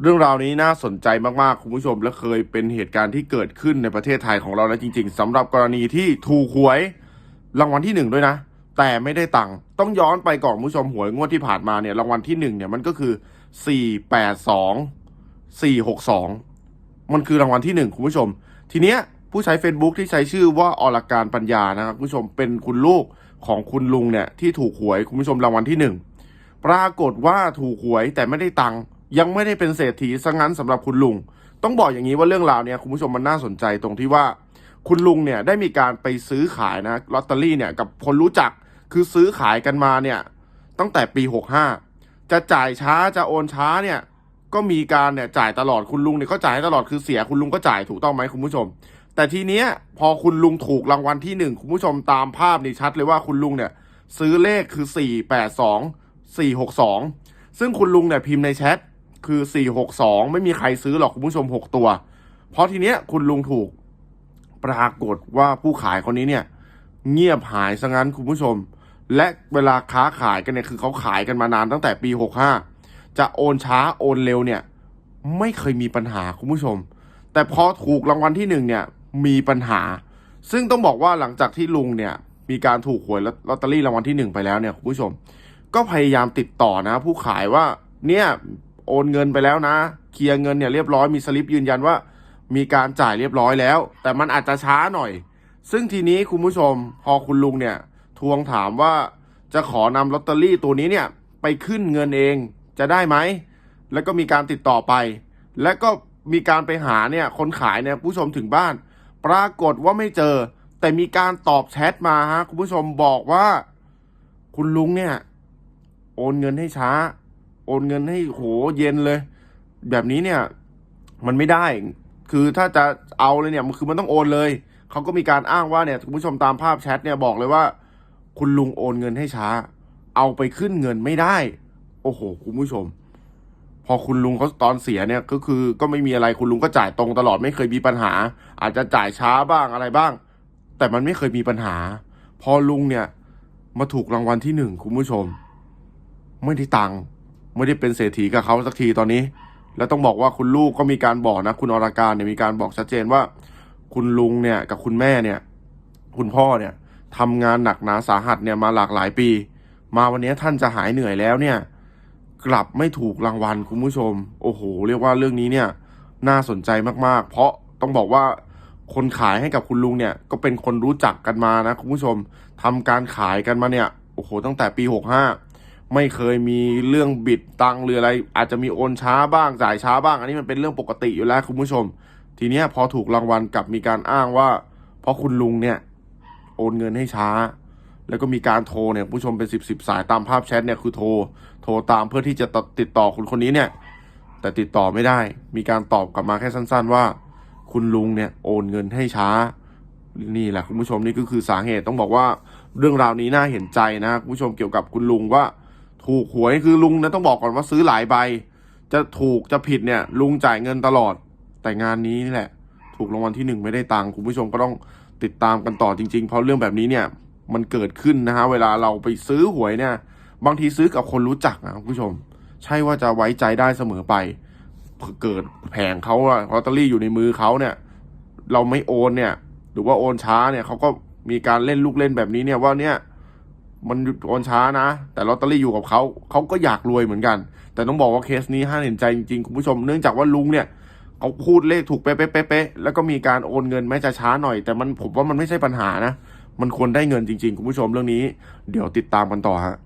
เรื่องราวนี้น่าสนใจมากๆ คุณผู้ชมและเคยเป็นเหตุการณ์ที่เกิดขึ้นในประเทศไทยของเราแล้วจริง ๆสำหรับกรณีที่ถูกหวยรางวัลที่หนึ่งด้วยนะ แต่ไม่ได้ตังค์ต้องย้อนไปก่อนคุณผู้ชมหวยงวดที่ผ่านมาเนี่ยรางวัลที่หนึ่งเนี่ยมันก็คือสี่แปดสองสี่หกสองมันคือรางวัลที่หนึ่งคุณผู้ชม ทีเนี้ยผู้ใช้ Facebook ที่ใช้ชื่อว่าอรการปัญญานะครับคุณผู้ชมเป็นคุณลูกของคุณลุงเนี่ยที่ถูกหวยคุณผู้ชมรางวัลที่หนึ่ง ปรากฏว่าถูกหวยแต่ไม่ได้ตังค์ยังไม่ได้เป็นเศรษฐีซะงั้นสำหรับคุณลุง ต้องบอกอย่างนี้ว่าเรื่องราวเนี่ยคุณผู้ชมมันน่าสนใจตรงที่ว่า คุณลุงเนี่ยได้มีการไปซื้อขายนะลอตเตอรี่เนี่ยกับคนรู้จักคือซื้อขายกันมาเนี่ยตั้งแต่ปี 65 จะจ่ายช้าจะโอนช้าเนี่ยก็มีการเนี่ยจ่ายตลอดคุณลุงเนี่ยก็จ่ายตลอดคือเสียคุณลุงก็จ่ายถูกต้องไหมคุณผู้ชม แต่ทีเนี้ยพอคุณลุงถูกรางวัลที่หนึ่งคุณผู้ชมตามภาพนี่ชัดเลยว่าคุณลุงเนี่ยซื้อเลขคือ 482 462 ซึ่งคุณลุงเนี่ยพิมพ์ในแชทคือ 462 ไม่มีใครซื้อหรอกคุณผู้ชม 6 ตัว เพราะทีเนี้ยคุณลุงถูกปรากฏว่าผู้ขายคนนี้เนี่ย เงียบหายซะงั้นคุณผู้ชม และเวลาค้าขายกันเนี่ยคือเขาขายกันมานานตั้งแต่ปี 65 จะโอนช้าโอนเร็วเนี่ย ไม่เคยมีปัญหาคุณผู้ชม แต่พอถูกรางวัลที่หนึ่งเนี่ยมีปัญหา ซึ่งต้องบอกว่าหลังจากที่ลุงเนี่ยมีการถูกหวยลอตเตอรี่รางวัลที่หนึ่งไปแล้วเนี่ยคุณผู้ชม ก็พยายามติดต่อนะ ผู้ขายว่าเนี่ยโอนเงินไปแล้วนะ เคลียร์เงินเนี่ยเรียบร้อยมีสลิปยืนยันว่า มีการจ่ายเรียบร้อยแล้ว แต่มันอาจจะช้าหน่อย ซึ่งทีนี้คุณผู้ชมพอคุณลุงเนี่ย ทวงถามว่าจะขอนำลอตเตอรี่ตัวนี้เนี่ยไปขึ้นเงินเองจะได้ไหม แล้วก็มีการติดต่อไป และก็มีการไปหาเนี่ยคนขายเนี่ยผู้ชมถึงบ้าน ปรากฏว่าไม่เจอ แต่มีการตอบแชทมาฮะคุณผู้ชมบอกว่า คุณลุงเนี่ย โอนเงินให้ช้า โอนเงินให้โหเย็นเลย แบบนี้เนี่ย มันไม่ได้ คือถ้าจะเอาเลยเนี่ยมันคือมันต้องโอนเลยเขาก็มีการอ้างว่าเนี่ยคุณผู้ชมตามภาพแชทเนี่ยบอกเลยว่า คุณลุงโอนเงินให้ช้า เอาไปขึ้นเงินไม่ได้ โอ้โห คุณผู้ชม พอคุณลุงเขาตอนเสียเนี่ยก็คือก็ไม่มีอะไรคุณลุงก็จ่ายตรงตลอดไม่เคยมีปัญหา อาจจะจ่ายช้าบ้างอะไรบ้าง แต่มันไม่เคยมีปัญหา พอลุงเนี่ย มาถูกรางวัลที่หนึ่งคุณผู้ชม ไม่ได้ตังค์ไม่ได้เป็นเศรษฐีกับเขาสักทีตอนนี้ แล้วต้องบอกว่าคุณลูกก็มีการบอกนะ คุณอรการเนี่ยมีการบอกชัดเจนว่า คุณลุงเนี่ยกับคุณแม่เนี่ย คุณพ่อเนี่ยทำงานหนักหนาสาหัสเนี่ยมาหลากหลายปี มาวันนี้ท่านจะหายเหนื่อยแล้วเนี่ย กลับไม่ถูกรางวัลคุณผู้ชม โอ้โห เรียกว่าเรื่องนี้เนี่ย น่าสนใจมากๆ เพราะต้องบอกว่าคนขายให้กับคุณลุงเนี่ย ก็เป็นคนรู้จักกันมานะคุณผู้ชมทำการขายกันมาเนี่ยโอ้โหตั้งแต่ปี65 ไม่เคยมีเรื่องบิดตังหรืออะไร อาจจะมีโอนช้าบ้างจ่ายช้าบ้าง อันนี้มันเป็นเรื่องปกติอยู่แล้วคุณผู้ชม ทีนี้พอถูกรางวัลกลับมีการอ้างว่า เพราะคุณลุงเนี่ยโอนเงินให้ช้า แล้วก็มีการโทรเนี่ยผู้ชมเป็นสิบสิบสายตามภาพแชทเนี่ยคือโทร โทรตามเพื่อที่จะติดต่อคุณคนนี้เนี่ย แต่ติดต่อไม่ได้ มีการตอบกลับมาแค่สั้น ๆ ว่า คุณลุงเนี่ยโอนเงินให้ช้า นี่แหละคุณผู้ชมนี่ก็คือสาเหตุต้องบอกว่าเรื่องราวนี้น่าเห็นใจนะคุณผู้ชมเกี่ยวกับคุณลุงว่า ถูกหวยคือลุงนะต้องบอกก่อนว่าซื้อหลายใบ จะถูกจะผิดเนี่ย ลุงจ่ายเงินตลอด แต่งานนี้นี่แหละ ถูกรางวัลที่หนึ่งไม่ได้ตังค์คุณผู้ชมก็ต้องติดตามกันต่อจริง ๆ เพราะเรื่องแบบนี้เนี่ย มันเกิดขึ้นนะฮะเวลาเราไปซื้อหวยเนี่ย บางทีซื้อกับคนรู้จักนะคุณผู้ชม ใช่ว่าจะไว้ใจได้เสมอไปเกิดแผงเขาลอตเตอรี่อยู่ในมือเขาเนี่ย เราไม่โอนเนี่ย หรือว่าโอนช้าเนี่ยเขาก็มีการเล่นลูกเล่นแบบนี้เนี่ยว่าเนี่ย มันโอนช้านะ แต่ลอตเตอรี่อยู่กับเขาเขาก็อยากรวยเหมือนกัน แต่ต้องบอกว่าเคสนี้ห้าเห็นใจจริงๆคุณผู้ชมเนื่องจากว่าลุงเนี่ยเขาพูดเลขถูกเป๊ะๆแล้วก็มีการโอนเงินแม้จะช้าหน่อย แต่มันผมว่ามันไม่ใช่ปัญหานะ มันควรได้เงินจริงๆคุณผู้ชมเรื่องนี้ เดี๋ยวติดตามกันต่อฮะ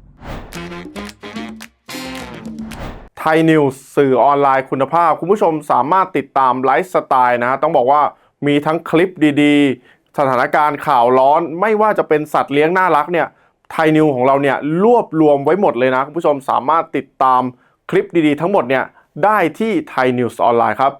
ไทยนิวส์สื่อออนไลน์คุณภาพ คุณผู้ชมสามารถติดตามไลฟ์สไตล์นะฮะต้องบอกว่ามีทั้งคลิปดีๆ สถานการณ์ข่าวร้อนไม่ว่าจะเป็นสัตว์เลี้ยงน่ารักเนี่ย ไทยนิวของเราเนี่ยรวบรวมไว้หมดเลยนะคุณผู้ชมสามารถติดตามคลิปดีๆทั้งหมดเนี่ยได้ที่ไทยนิวส์ออนไลน์ครับ